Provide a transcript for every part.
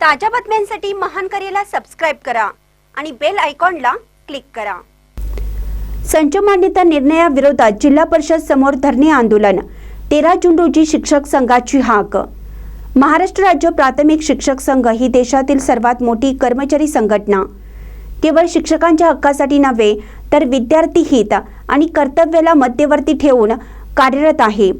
ताज्या बातम्यांसाठी महान करेला सबस्क्राईब करा आणि बेल आयकॉनला क्लिक करा. संच मान्यता निर्णयाविरोधात जिल्हा परिषद समोर धरणे आंदोलन. तेरा जून रोजी शिक्षक संघाची हाक. महाराष्ट्र राज्य प्राथमिक शिक्षक संघ ही देशातील सर्वात मोठी कर्मचारी संघटना. केवळ शिक्षकांच्या हक्कासाठी नव्हे तर विद्यार्थी हित आणि कर्तव्याला मध्यवर्ती ठेवून कार्यरत आहे.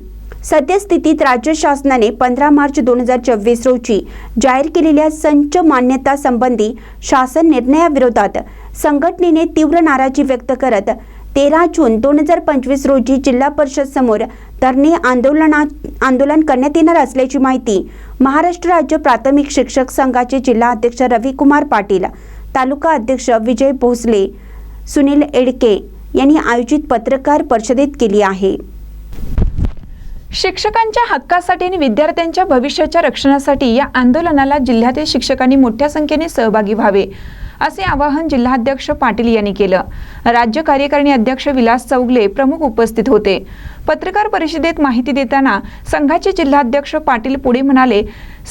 सद्यस्थितीत राज्य शासनाने पंधरा मार्च दोन हजार चोवीस रोजी जाहीर केलेल्या संच मान्यता संबंधी शासन निर्णयाविरोधात संघटनेने तीव्र नाराजी व्यक्त करत तेरा जून दोन हजार पंचवीस रोजी जिल्हा परिषद समोर धरणे आंदोलना आंदोलन करण्यात येणार असल्याची माहिती महाराष्ट्र राज्य प्राथमिक शिक्षक संघाचे जिल्हा अध्यक्ष रविकुमार पाटील तालुका अध्यक्ष विजय भोसले सुनील एडके यांनी आयोजित पत्रकार परिषदेत केली आहे. शिक्षकांच्या हक्कासाठी आणि विद्यार्थ्यांच्या भविष्याच्या रक्षणासाठी या आंदोलनाला जिल्ह्यातील शिक्षकांनी मोठ्या संख्येने सहभागी व्हावे असे आवाहन जिल्हाध्यक्ष पाटील यांनी केलं. राज्य कार्यकारिणी अध्यक्ष विलास चौगले प्रमुख उपस्थित होते. पत्रकार परिषदेत माहिती देताना संघाचे जिल्हाध्यक्ष पाटील पुढे म्हणाले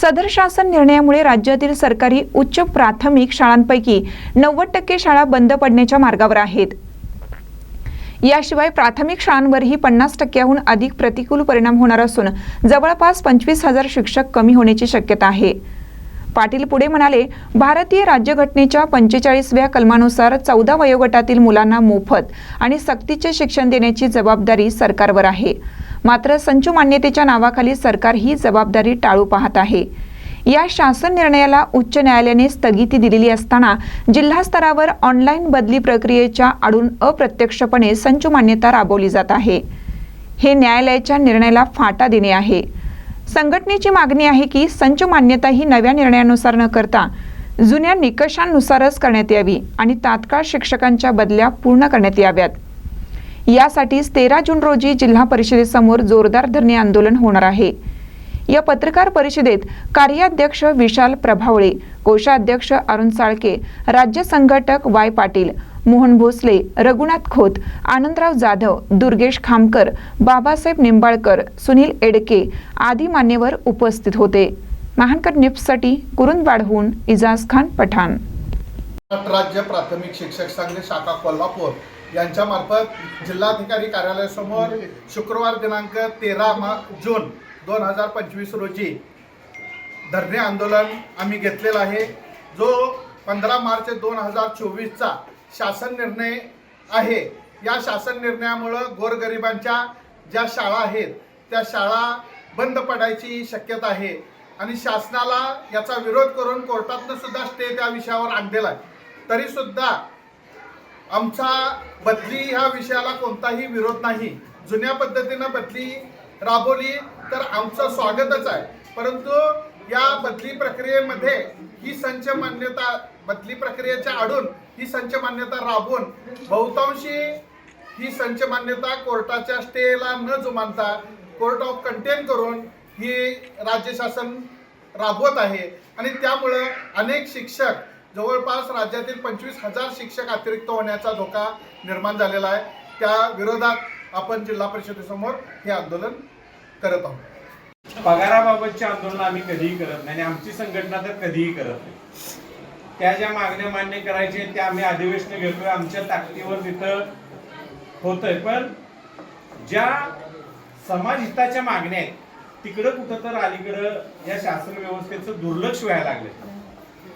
सदर शासन निर्णयामुळे राज्यातील सरकारी उच्च प्राथमिक शाळांपैकी नव्वद टक्के शाळा बंद पडण्याच्या मार्गावर आहेत. याशिवाय प्राथमिक शाळांवरही पन्नास टक्क्याहून अधिक प्रतिकूल परिणाम होणार असून जवळपास पंचवीस हजार शिक्षक कमी होण्याची शक्यता आहे. पाटील पुढे म्हणाले भारतीय राज्यघटनेच्या पंचेचाळीसव्या कलमानुसार चौदा वयोगटातील मुलांना मोफत आणि सक्तीचे शिक्षण देण्याची जबाबदारी सरकारवर आहे. मात्र संचू मान्यतेच्या नावाखाली सरकार ही जबाबदारी टाळू पाहत आहे. या शासन निर्णयाला उच्च न्यायालयाने स्थगिती दिलेली असताना जिल्हा स्तरावर ऑनलाईन बदली प्रक्रियेच्या आडून अप्रत्यक्षपणे संच मान्यता राबवली जात आहे. हे न्यायालयाच्या निर्णयाला फाटा देणे आहे. संघटनेची मागणी आहे की संच मान्यता ही नव्या निर्णयानुसार न करता जुन्या निकषांनुसारच करण्यात यावी आणि तात्काळ शिक्षकांच्या बदल्या पूर्ण करण्यात याव्यात. यासाठीच तेरा जून रोजी जिल्हा परिषदेसमोर जोरदार धरणे आंदोलन होणार आहे. या पत्रकार परिषदेत कार्याध्यक्ष विशाल प्रभावळे कोषाध्यक्ष अरुण साळके राज्य संघटक वाय पाटील मोहन भोसले रघुनाथ खोत आनंदराव जाधव दुर्गेश खामकर बाबासाहेब निंबाळकर सुनील एडके आदी मान्यवर उपस्थित होते. महानकर निप्ससाठी कुरुंदवाडहून इजाज खान पठाण. राज्य प्राथमिक शिक्षक संघ शाखा कोल्हापूर यांच्यामार्फत जिल्हाधिकारी कार्यालयासमोर शुक्रवार दिनांक तेरा जून दोन हजार पंचवीस रोजी धरणे आंदोलन आम्ही घेतलेलं आहे. जो पंधरा मार्च दोन हजार चोवीसचा शासन निर्णय आहे. या शासन निर्णयामुळं गोरगरिबांच्या ज्या शाळा आहेत त्या शाळा बंद पडायची शक्यता आहे. आणि शासनाला याचा विरोध करून कोर्टातनं सुद्धा स्टे त्या विषयावर आणलेला आहे. तरीसुद्धा आमचा बदली ह्या विषयाला कोणताही विरोध नाही. जुन्या पद्धतीनं बदली राबवली तर आमचं स्वागतच आहे. परंतु या बदली प्रक्रियेमध्ये ही संच मान्यता बदली प्रक्रियेच्या आडून ही संच मान्यता राबवून बहुतांशी ही संच मान्यता कोर्टाच्या स्टेला न जुमानता कोर्ट ऑफ कंटेन करून ही राज्य शासन राबवत आहे. आणि त्यामुळं अनेक शिक्षक जवळपास राज्यातील पंचवीस हजार शिक्षक अतिरिक्त होण्याचा धोका निर्माण झालेला आहे. त्या विरोधात आपण जिल्हा परिषदेसमोर हे आंदोलन करत आहोत. पगाराबाबतचे आंदोलन आम्ही कधीही करत नाही आणि आमची संघटना तर कधीही करत नाही. त्या ज्या मागण्या मान्य करायचे त्या आम्ही अधिवेशन घेतोय. आमच्या ताकदीवर तिथं होतंय. पण ज्या समाज हिताच्या मागण्या आहेत तिकडं कुठं तर अलीकडं या शासन व्यवस्थेचं दुर्लक्ष व्हायला लागले